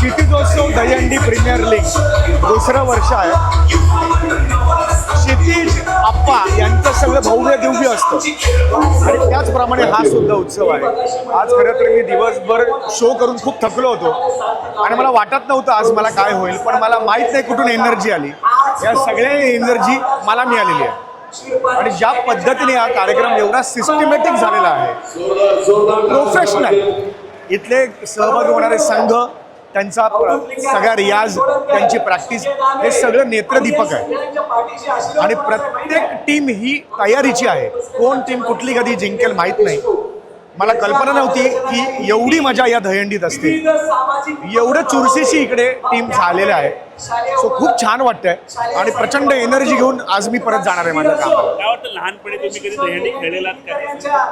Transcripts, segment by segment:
क्षितिजोत्सव Dahihandi premier league दुसरं वर्ष आहे. क्षितिज आप्पा यांचं सगळं भव्य दिव्य असतं. आणि त्याचप्रमाणे हा सुद्धा उत्सव आहे. आज खरं तर मी दिवसभर शो करून खूप थकलो होतो. आणि मला वाटत नव्हतं आज मला काय होईल पण मला माहीत नाही कुठून एनर्जी आली. या सगळ्या एनर्जी मला मिळालेली आहे. आणि ज्या पद्धतीने हा कार्यक्रम एवढा सिस्टमॅटिक झालेला आहे प्रोफेशनल इथले सहभागी होणारे संघ त्यांचा सगळा रियाज त्यांची प्रॅक्टिस हे सगळं नेत्रदीपक आहे. आणि प्रत्येक टीम ही तयारीची आहे. कोण टीम कुठली कधी जिंकेल माहीत नाही. मला कल्पना नव्हती की एवढी मजा या दहीहंडीत असते. एवढं चुरशीशी इकडे टीम झालेल्या आहे. सो खूप छान वाटतंय. आणि प्रचंड एनर्जी घेऊन आज मी परत जाणार आहे माझ्या कामाला. लहानपणी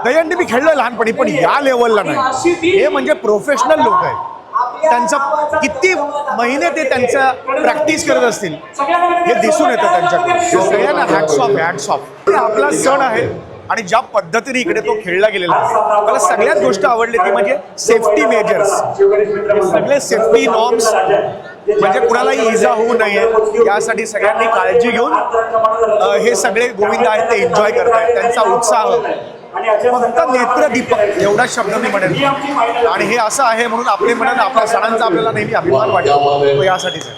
दहीहंडी मी खेळलोय लहानपणी पण या लेवलला नाही. हे म्हणजे प्रोफेशनल लोक आहेत. त्यांचा किती महिने ते त्यांचा प्रॅक्टिस करत असतील हे दिसून येतं त्यांच्याकडे सगळ्यांना आपला सण आहे आणि ज्या पद्धतीने इकडे तो खेळला गेलेला आहे मला सगळ्यात गोष्ट आवडली ती म्हणजे सेफ्टी मेजर्स सगळे सेफ्टी नॉर्म्स म्हणजे कुणालाही इजा होऊ नये यासाठी सगळ्यांनी काळजी घेऊन हे सगळे गोविंद आहेत ते एन्जॉय करत आहेत त्यांचा उत्साह. फक्त नेत्रदीपक एवढाच शब्द मी म्हणेन. आणि हे असं आहे म्हणून आपले म्हणून आपल्या सणांचा आपल्याला नेहमी अभिमान वाटतो तो यासाठीच आहे.